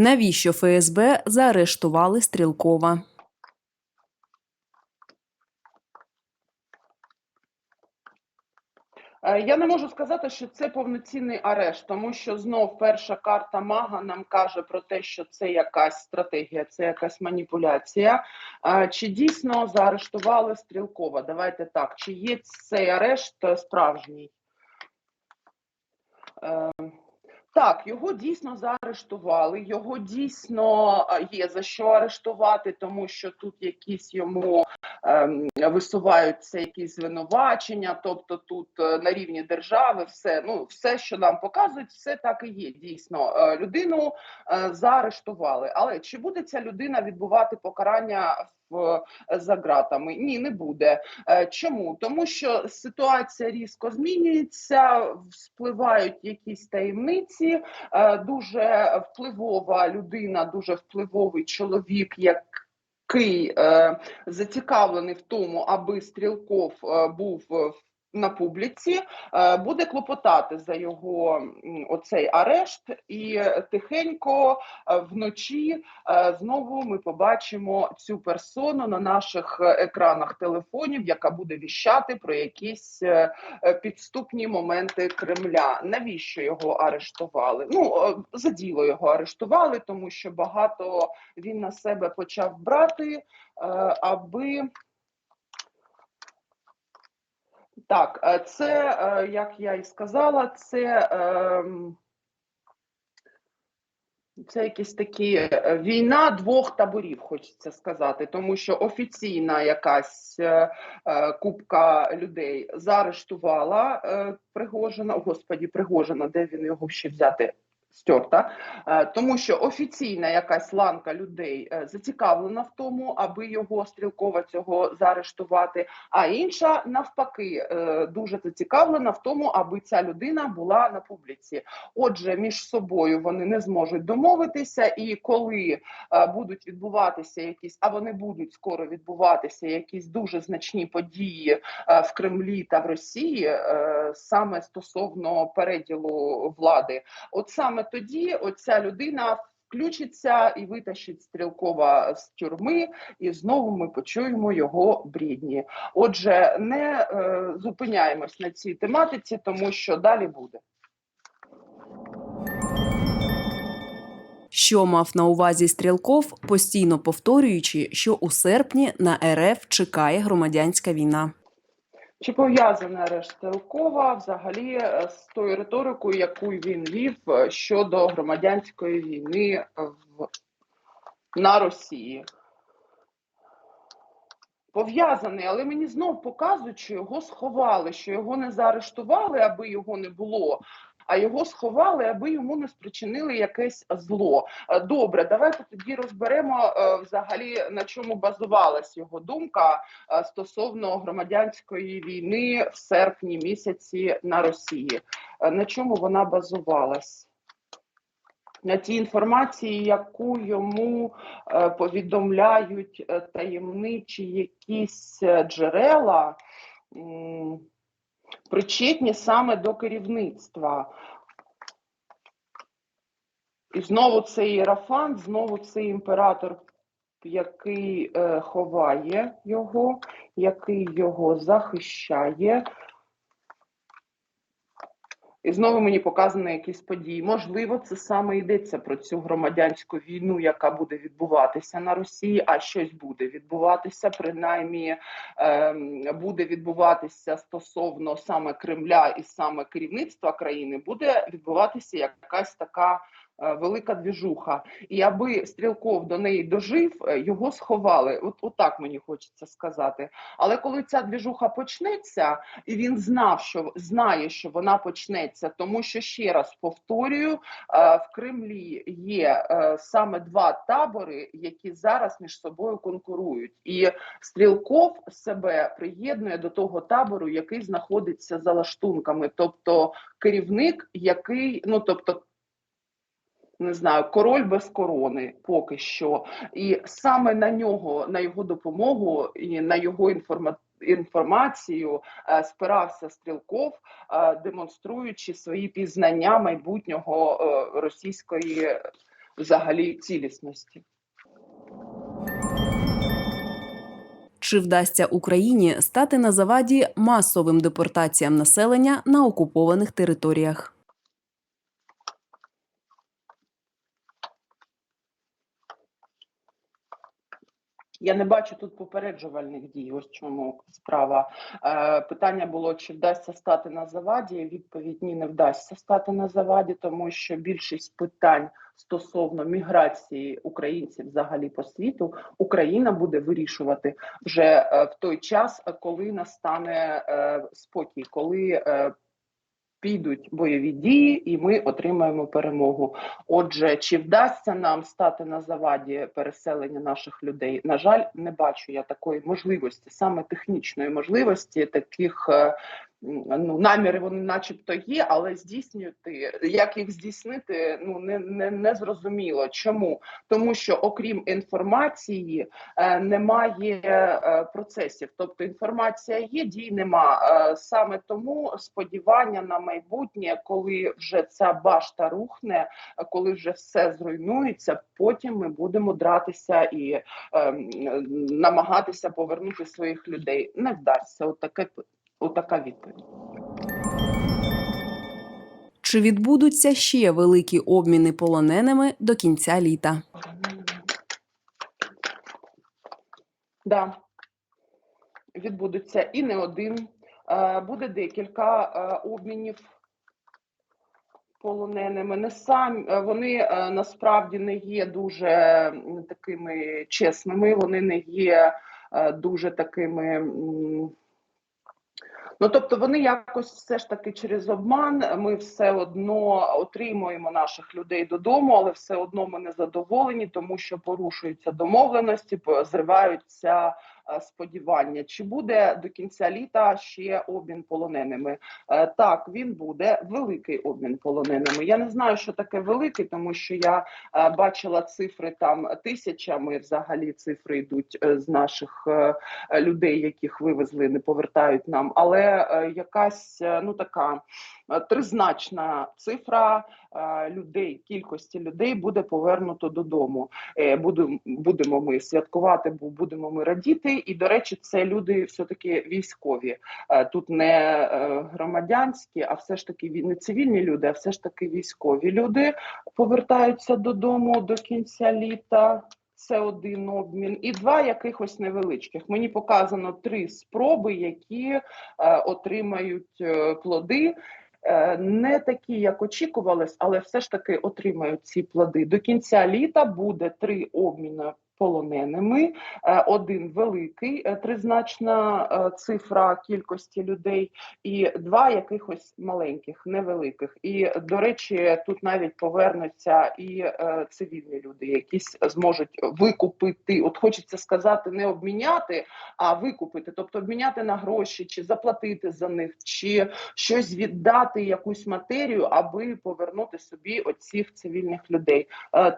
Навіщо ФСБ заарештували Стрілкова? Е, Я не можу сказати, що це повноцінний арешт, тому що знов перша карта мага нам каже про те, що це якась стратегія, це якась маніпуляція. Е, Чи дійсно заарештували Стрілкова? Давайте так. Чи є цей арешт е, справжній? Так, його дійсно заарештували. Його дійсно е, є за що арештувати, тому що тут якісь йому ем, висуваються якісь звинувачення. Тобто, тут е, на рівні держави все ну все, що нам показують, все так і є. Дійсно, Е, людину е, заарештували. Але чи буде ця людина відбувати покарання в за ґратами? Ні, не буде. Е, Чому? Тому що ситуація різко змінюється, спливають якісь таємниці. Е, Дуже впливова людина, дуже впливовий чоловік, який е, зацікавлений в тому, аби Стрілков е, був на публіці, е, буде клопотати за його оцей арешт, і тихенько е, вночі е, знову ми побачимо цю персону на наших екранах телефонів, яка буде віщати про якісь підступні моменти Кремля. Навіщо його арештували? Ну за діло його арештували, тому що багато він на себе почав брати, аби. Так, е, це, е, як я і сказала, це, ем, це якісь такі е, війна двох таборів, хочеться сказати, тому що офіційна якась е, е, купка людей заарештувала е, Пригожина, О, господі, Пригожина, де він його ще взяти? Стерта, Е, тому що офіційна якась ланка людей е, зацікавлена в тому, аби його стрілкова цього заарештувати, а інша навпаки е, дуже зацікавлена в тому, аби ця людина була на публіці. Отже, між собою вони не зможуть домовитися, і коли будуть відбуватися якісь, а вони будуть скоро відбуватися якісь дуже значні події в Кремлі та в Росії, саме стосовно переділу влади, от саме тоді оця людина. Включиться і витащить стрілкова з тюрми, і знову ми почуємо його брідні. Отже, не е, зупиняємось на цій тематиці, тому що далі буде. Що мав на увазі Стрілков, постійно повторюючи, що у серпні на РФ чекає громадянська війна. Чи пов'язана решта Рукова взагалі е, з тою риторикою, яку він вів е, щодо громадянської війни в, на Росії? Пов'язаний, але мені знов показують, що його сховали, що його не заарештували, аби його не було. А його сховали, аби йому не спричинили якесь зло. Е, Добре, давайте тоді розберемо е, взагалі на чому базувалась його думка е, стосовно громадянської війни в серпні місяці на Росії. На чому вона базувалась? На тій інформації, яку йому повідомляють таємничі якісь джерела, причетні саме до керівництва. І знову цей іерафант, знову цей імператор, який е, ховає його, який його захищає. І знову мені показані якісь події. Можливо, це саме йдеться про цю громадянську війну, яка буде відбуватися на Росії, а щось буде відбуватися, принаймні ем, буде відбуватися стосовно саме Кремля і саме керівництва країни, буде відбуватися якась така велика двіжуха. І аби Стрілков до неї дожив, е, його сховали. От, от так мені хочеться сказати. Але коли ця двіжуха почнеться, і він знав, що знає, що вона почнеться, тому що ще раз повторюю, е, в Кремлі є е, саме два табори, які зараз між собою конкурують, і Стрілков себе приєднує до того табору, який знаходиться за лаштунками, тобто керівник, який ну тобто. Не знаю, король без корони поки що, і саме на нього, на його допомогу і на його інформа... інформацію е, спирався Стрілков, е, демонструючи свої пізнання майбутнього е, російської взагалі цілісності. Чи вдасться Україні стати на заваді масовим депортаціям населення на окупованих територіях? Я не бачу тут попереджувальних дій. Ось чому справа. Е, питання було: чи вдасться стати на заваді? Відповідь ні, не вдасться стати на заваді, тому що більшість питань стосовно міграції українців взагалі по світу Україна буде вирішувати вже е, в той час, коли настане е, спокій, коли е, підуть бойові дії, і ми отримаємо перемогу. Отже, чи вдасться нам стати на заваді переселення наших людей? На жаль, не бачу я такої можливості, саме технічної можливості, таких е, ну наміри вони, начебто, є, але здійснювати як їх здійснити, ну не, не, не зрозуміло. Чому? Тому що окрім інформації е, немає е, процесів. Тобто інформація є, дій нема. Е, Саме тому сподівання на майбутнє, коли вже ця башта рухне, коли вже все зруйнується, потім ми будемо дратися і е, намагатися повернути своїх людей. Не вдасться. Отаке отака відповідь. Чи відбудуться ще великі обміни полоненими до кінця літа? Да. Відбудеться і не один. Е, Буде декілька е, обмінів полоненими. Не сам е, вони насправді не є дуже такими чесними, вони не є дуже такими. Ну, тобто вони якось все ж таки через обман. Ми все одно отримуємо наших людей додому, але все одно ми не задоволені, тому що порушуються домовленості, зриваються сподівання. Чи буде до кінця літа ще обмін полоненими? Е, Так, він буде великий обмін полоненими. Я не знаю, що таке великий, тому що я е, бачила цифри там тисячами. Взагалі цифри йдуть е, з наших е, е, людей, яких вивезли, не повертають нам. Але е, якась е, ну така е, тризначна цифра е, людей, кількості людей буде повернуто додому. Е, Будемо ми святкувати, бу- будемо ми радіти. І до речі, це люди все таки військові. Е, Тут не е, громадянські, а все ж таки не цивільні люди, а все ж таки військові люди повертаються додому до кінця літа. Це один обмін, і два якихось невеличких. Мені показано три спроби, які е, отримають е, плоди. Е, не такі, як очікувалось, але все ж таки отримають ці плоди. До кінця літа буде три обміни полоненими. Е, один великий, е, тризначна е, цифра кількості людей, і два якихось маленьких, невеликих. І до речі, тут навіть повернуться і цивільні люди, якісь зможуть викупити. От хочеться сказати, не обміняти, а викупити, тобто обміняти на гроші, чи заплатити за них, чи щось віддати, якусь матерію, аби повернути собі оцих цивільних людей.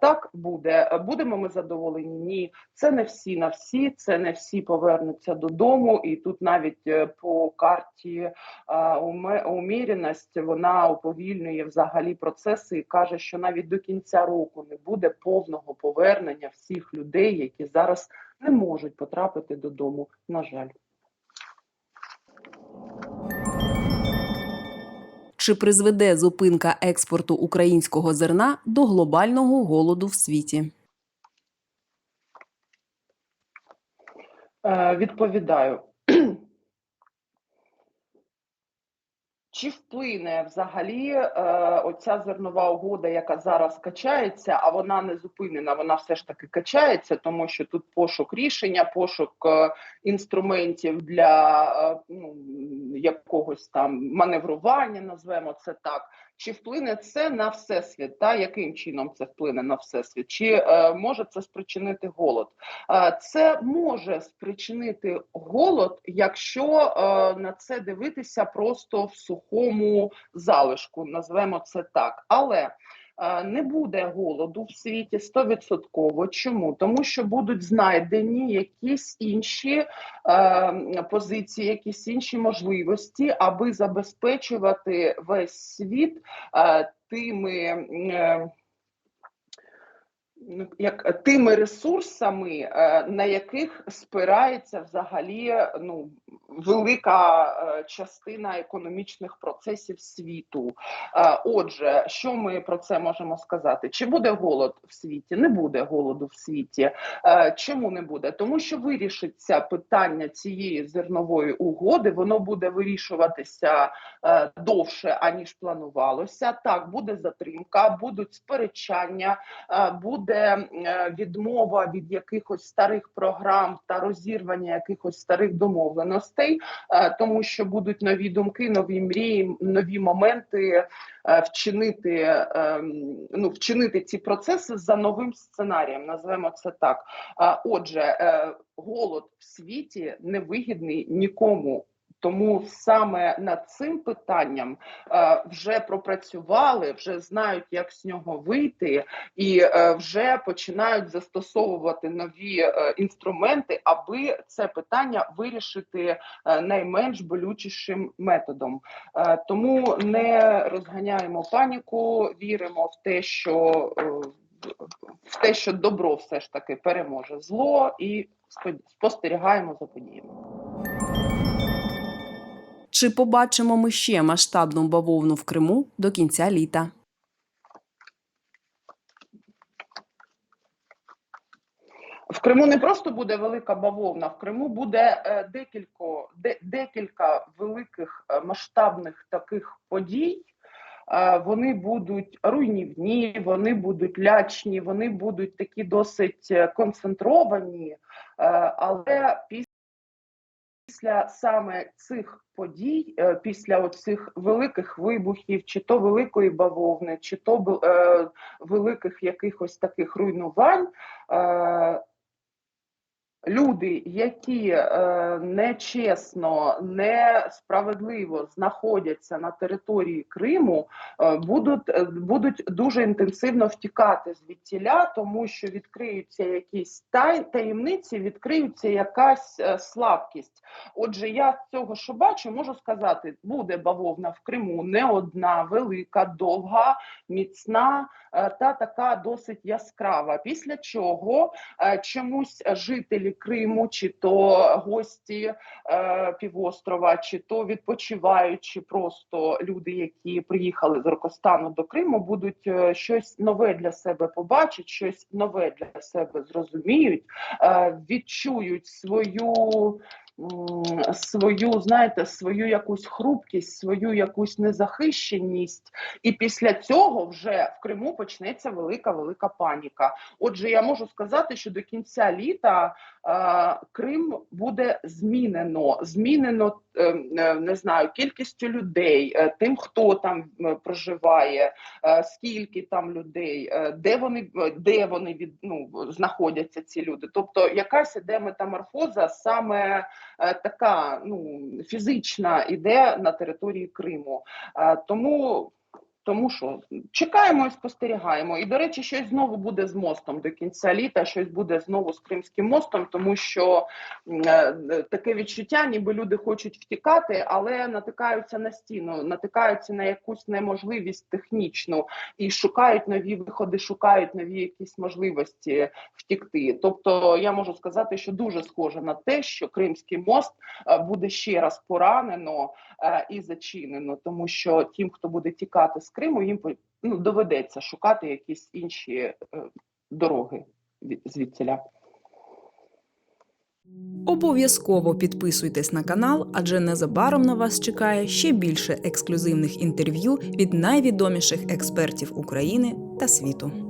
Так буде. Будемо ми задоволені? Ні, це не всі на всі, це не всі повернуться додому, і тут навіть е, по карті е, уміряність вона уповільнює взагалі процеси і каже, що навіть до кінця року не буде повного повернення всіх людей, які зараз не можуть потрапити додому. На жаль. Чи призведе зупинка експорту українського зерна до глобального голоду в світі? Е, відповідаю. Чи вплине взагалі е, оця зернова угода, яка зараз качається, а вона не зупинена, вона все ж таки качається, тому що тут пошук рішення, пошук е, інструментів для е, ну, якогось там маневрування, назвемо це так. Чи вплине це на всесвіт? Та яким чином це вплине на всесвіт? Чи е, може це спричинити голод? Е, Це може спричинити голод, якщо е, на це дивитися просто в сухому залишку, назвемо це так. Але не буде голоду в світі стовідсотково. Чому? Тому що будуть знайдені якісь інші е, позиції, якісь інші можливості, аби забезпечувати весь світ е, тими. Е, як тими ресурсами, е, на яких спирається взагалі ну, велика е, частина економічних процесів світу. Е, Отже, що ми про це можемо сказати? Чи буде голод в світі? Не буде голоду в світі. Е, Чому не буде? Тому що вирішиться питання цієї зернової угоди, воно буде вирішуватися е, довше аніж планувалося. Так, буде затримка, будуть сперечання, е, буде е, відмова від якихось старих програм та розірвання якихось старих домовленостей, е, тому що будуть нові думки, нові мрії, нові моменти е, вчинити, ну, вчинити ці процеси за новим сценарієм. Назвемо це так. Отже, голод в світі невигідний нікому. Тому саме над цим питанням е, вже пропрацювали, вже знають, як з нього вийти, і е, вже починають застосовувати нові е, інструменти, аби це питання вирішити е, найменш болючішим методом. Е, тому не розганяємо паніку, віримо в те, що е, в те, що добро все ж таки переможе зло, і спо- спостерігаємо за подіями. Чи побачимо ми ще масштабну бавовну в Криму до кінця літа? В Криму не просто буде велика бавовна, в Криму буде е, декілько, де, декілька великих е, масштабних таких подій. Е, вони будуть руйнівні, вони будуть лячні, вони будуть такі досить концентровані, але після саме цих подій, е, після оцих великих вибухів, чи то великої бавовни, чи то е, великих якихось таких руйнувань. Люди, які е, нечесно, несправедливо знаходяться на території Криму, е, будуть, е, будуть дуже інтенсивно втікати звідтіля, тому що відкриються якісь тай, таємниці, відкриються якась е, слабкість. Отже, я з цього, що бачу, можу сказати, буде бавовна в Криму не одна, велика, довга, міцна е, та така досить яскрава. Після чого е, чомусь жителі Криму, чи то гості е, півострова, чи то відпочиваючи просто люди, які приїхали з Рокостану до Криму, будуть е, щось нове для себе побачать, щось нове для себе зрозуміють, е, відчують свою. Свою, знаєте, свою якусь хрупкість, свою якусь незахищеність, і після цього вже в Криму почнеться велика велика паніка. Отже, я можу сказати, що до кінця літа е, Крим буде змінено. Змінено е, е, не знаю кількістю людей, е, тим, хто там е, проживає, е, скільки там людей, е, де вони де вони від ну знаходяться ці люди. Тобто, якась іде метаморфоза, саме е, така ну фізична іде на території Криму. Е, Тому. Тому що чекаємо і спостерігаємо. І, до речі, щось знову буде з мостом до кінця літа, щось буде знову з Кримським мостом, тому що е, таке відчуття, ніби люди хочуть втікати, але натикаються на стіну, натикаються на якусь неможливість технічну і шукають нові виходи, шукають нові якісь можливості втікти. Тобто, я можу сказати, що дуже схоже на те, що Кримський мост е, буде ще раз поранено е, і зачинено, тому що тим, хто буде тікати з Криму, їм ну, доведеться шукати якісь інші е, дороги від- звідсіля. Обов'язково підписуйтесь на канал, адже незабаром на вас чекає ще більше ексклюзивних інтерв'ю від найвідоміших експертів України та світу.